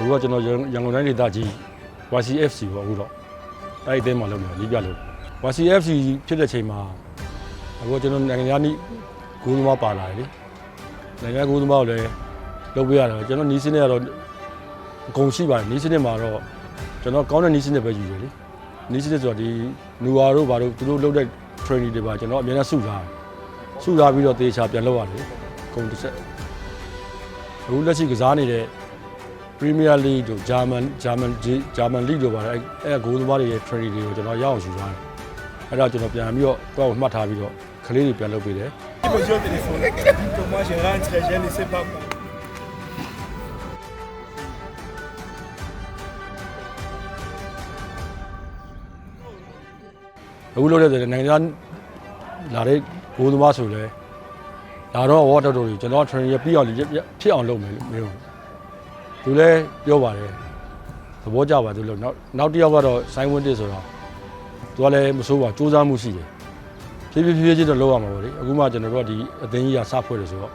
အခုကကျွန်တော်ရန်ရန်ကုန်တိုင်းဒေသကြီး YCFC ပေါ့အခုတော့အဲ့ဒီအသင်းမှာလုပ်နေတာနီးပြလို့ YCFC ဖြစ်တဲ့ချိန်မှာအခုကျွန်တော်နိုင်ငံသားနီးဂိုးသမားပါလာတယ်လေနိုင်ငံဂိုးသမားကိုလည်းလုပ်ပေးရတယ်ကျွန်တော်နီးစင်းနဲ့ကတော့အကုန်ရှိပါတယ်နီးစင်းနဲ့မှာတော့ကျွန်တော်ကောင်းတဲ့နီးစင်းနဲ့ပဲယူတယ်လေနီးစင်းနဲ့ဆိုတော့ဒီနူဝါတို့ဘာတို့သူတို့လုပ်တဲ့ training တွေပါကျွန်တော်အများနဲ့စုထားတယ်စုထားပြီးတော့တေချာပြန်လုပ်ရတယ်အကုန်တစ်ဆက်အခုလက်ရှိကစားနေတဲ့ Premier League တို့ German German German League တို့ပါတယ်အဲအဲဂိုးသမားတွေရဲ့ training တွေကိုကျွန်တော်ရအောင်ယူထားတယ်အဲ့ဒါကျွန်တော်ပြန်ပြီးတော့တော့မှတ်ထားပြီးတော့ကလေးတွေပြန်လုပ်ပေးတယ် Il me dit au téléphone que moi je rentre, je ne sais pas quoi. အခုလုပ်တဲ့ဆိုရင်နိုင်ငံခြားလာတဲ့ဂိုးသမားဆိုလဲလာတော့ဝါတော်တော်ကြီးကျွန်တော် training ရပြီးအောင်ဖြစ်အောင်လုပ်မယ်လို့မျိုး သူလည်းပြောပါတယ်သဘောကျပါသူလို့နောက်နောက်တစ်ယောက်ကတော့ဆိုင်းဝင်းတစ်ဆိုတော့သူကလည်းမဆိုးပါစူးစမ်းမှုရှိတယ်ဖြည်းဖြည်းဖြည်းဖြည်းချင်းတော့လုပ်ရမှာပေါ့လေအခုမှကျွန်တော်တို့ကဒီအသင်းကြီးကစဖွဲ့တယ်ဆိုတော့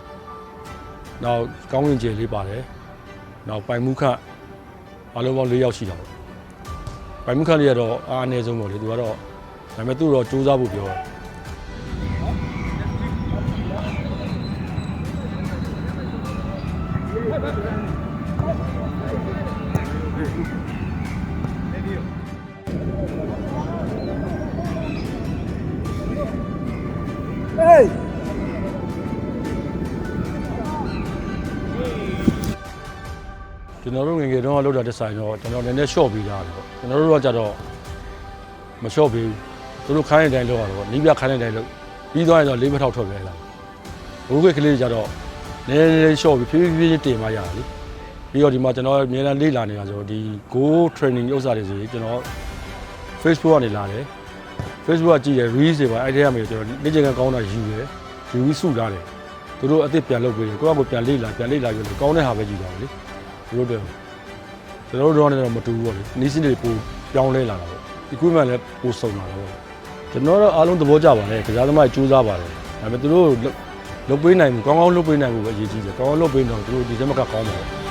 နောက်ကောင်းဝင်ကျေလေးပါတယ်နောက်ပိုင်မှုခန့်အလုံးပေါင်း၄ယောက်ရှိတာပေါ့ပိုင်မှုခန့်လေးကတော့အားအနည်းဆုံးပေါ့လေသူကတော့ဒါပေမဲ့သူ့တော့စူးစမ်းဖို့ပြောတယ် Hey! ကျွန်တော်တို့ငယ်ငယ်တုန်းကလောက်တာတဲ့ဆိုင်တော့ကျွန်တော်နည်းနည်း short ပြီးသားတယ်ပေါ့ကျွန်တော်တို့ကကြတော့မ short ပြီးဘူးသူတို့ခိုင်းတဲ့အတိုင်းလောက်ရတော့နီးပြခိုင်းတဲ့အတိုင်းလောက်ပြီးသွားရင်တော့လေးဘက်ထောက်ထွက်ပဲလာဘိုးခွေကလေးတွေကြတော့နည်းနည်းလေး short ပြီးဖြည်းဖြည်းဖြည်းတင်မှရတယ်လေ ပြီးတော့ဒီမှာကျွန်တော်အများအားလေ့လာနေတာဆိုတော့ဒီ go training ဥစ္စာတွေဆိုရင်ကျွန်တော် Facebook ကနေလာတယ် Facebook ကကြည့်တယ် reels တွေပါအဲ့ဒီကနေကျွန်တော်လေ့ကျင့်ခန်းကောင်းတာယူတယ်ယူပြီးစုထားတယ်သူတို့အစ်စ်ပြန်လုပ်ပေးတယ်ကိုယ့်အကိုပြန်လေ့လာပြန်လေ့လာပြီးတော့ကောင်းတဲ့ဟာပဲယူတာပဲလေသူတို့တော့ကျွန်တော်တို့တော့လည်းမတူဘူးပေါ့လေနီးစင်းတွေပိုပြောင်းလဲလာတာပေါ့ equipment လည်းပိုစုံလာတာပေါ့ကျွန်တော်တို့အားလုံးသဘောကျပါတယ်ကစားသမားတွေစူးစမ်းပါတယ်ဒါပေမဲ့သူတို့လုပ်ပေးနိုင်မှုကောင်းကောင်းလုပ်ပေးနိုင်မှုပဲအရေးကြီးတယ်ကောင်းကောင်းလုပ်ပေးတော့သူတို့ဒီစက်မကကောင်းပါဘူး